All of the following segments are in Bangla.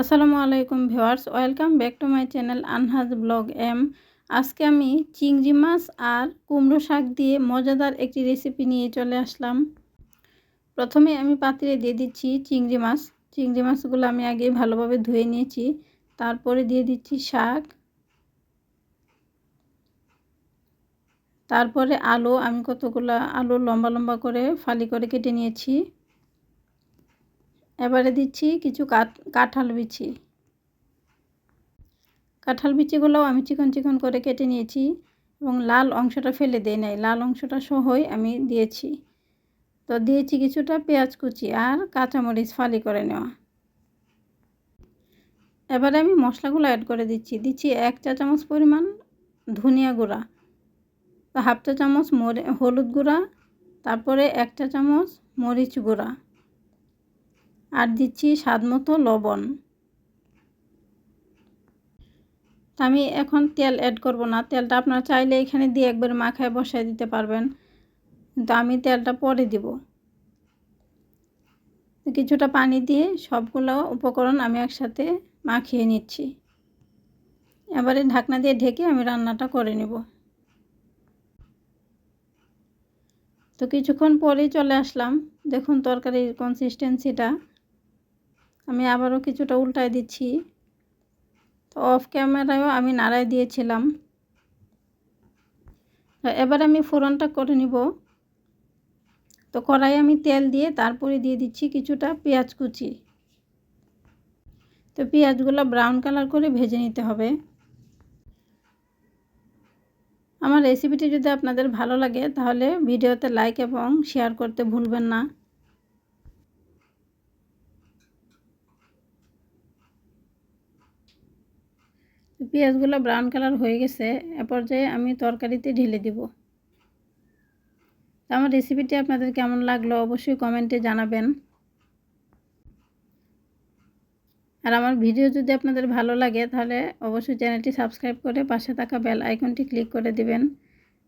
আসসালামু আলাইকুম viewers, welcome back to my channel আনহাজ blog এম। আজকে আমি চিংড়ি মাছ আর কুমড়ো শাক দিয়ে মজাদার একটি রেসিপি নিয়ে চলে আসলাম। প্রথমে আমি পাত্রে দিয়ে দিচ্ছি চিংড়ি মাছ। চিংড়ি মাছগুলো আমি আগে ভালোভাবে ধুয়ে নিয়েছি, তারপরে দিয়ে দিচ্ছি শাক। তারপরে আলু, আমি কতগুলো আলু লম্বা লম্বা করে ফালি করে কেটে নিয়েছি। এবারে দিচ্ছি কিছু কাঁঠাল বিচি। কাঁঠাল বিচিগুলোও আমি চিকন চিকন করে কেটে নিয়েছি এবং লাল অংশটা ফেলে দিই নাই। লাল অংশটা সহই আমি দিয়েছি। তো দিয়েছি কিছুটা পেঁয়াজ কুচি আর কাঁচামরিচ ফালি করে নেওয়া। এবারে আমি মশলাগুলো অ্যাড করে দিচ্ছি। দিচ্ছি এক চা চামচ পরিমাণ ধনিয়া গুঁড়া তো হাফ চা চামচ হলুদ গুঁড়া, তারপরে এক চা চামচ মরিচ গুঁড়া। আর দিচ্ছি স্বাদ মতো লবণ। আমি এখন তেল অ্যাড করব না। তেলটা আপনারা চাইলে এখানে দিয়ে একবার মাখায় বসায় দিতে পারবেন। কিন্তু আমি তেলটা পরে দিব। কিছুটা পানি দিয়ে সবগুলো উপকরণ আমি একসাথে মাখিয়ে নিচ্ছি। এবারে ঢাকনা দিয়ে ঢেকে আমি রান্নাটা করে নেব। তো কিছুক্ষণ পরেই চলে আসলাম। দেখুন তরকারির কনসিস্টেন্সিটা আমি আবারও কিছুটা উল্টায় দিচ্ছি। তো অফ ক্যামেরায়ও আমি নাড়াই দিয়েছিলাম। এবার আমি ফোড়নটা করে নিব। তো কড়াই আমি তেল দিয়ে তারপরে দিয়ে দিচ্ছি কিছুটা পেঁয়াজ কুচি। তো পেঁয়াজগুলো ব্রাউন কালার করে ভেজে নিতে হবে। আমার রেসিপিটি যদি আপনাদের ভালো লাগে, তাহলে ভিডিওতে লাইক এবং শেয়ার করতে ভুলবেন না। পেঁয়াজগুলো ব্রাউন কালার হয়ে গেছে, এ পর্যায়ে আমি তরকারিতে ঢেলে দিব। আমার রেসিপিটি আপনাদের কেমন লাগল অবশ্যই কমেন্টে জানাবেন। আর আমার ভিডিও যদি আপনাদের ভালো লাগে, তাহলে অবশ্যই চ্যানেলটি সাবস্ক্রাইব করে পাশে থাকা বেল আইকনটি ক্লিক করে দিবেন,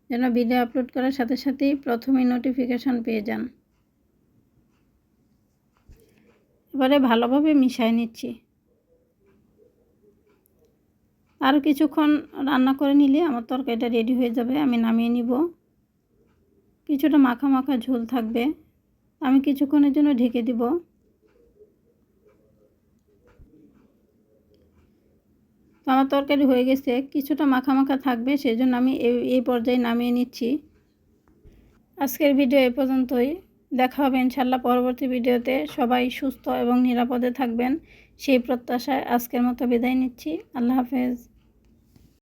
যেন ভিডিও আপলোড করার সাথে সাথেই প্রথমেই নোটিফিকেশান পেয়ে যান। এবারে ভালোভাবে মিশাই নিচ্ছি। আরও কিছুক্ষণ রান্না করে নিলে আমার তরকারিটা রেডি হয়ে যাবে, আমি নামিয়ে নিব। কিছুটা মাখা মাখা ঝোল থাকবে, আমি কিছুক্ষণের জন্য ঢেকে দিব। তো আমার তরকারি হয়ে গেছে, কিছুটা মাখা মাখা থাকবে সেই জন্য আমি এই এই পর্যায়ে নামিয়ে নিচ্ছি। আজকের ভিডিও এ পর্যন্তই, দেখা হবে ইনশাল্লাহ পরবর্তী ভিডিওতে। সবাই সুস্থ এবং নিরাপদে থাকবেন, সেই প্রত্যাশায় আজকের মতো বিদায় নিচ্ছি, আল্লাহ হাফেজ।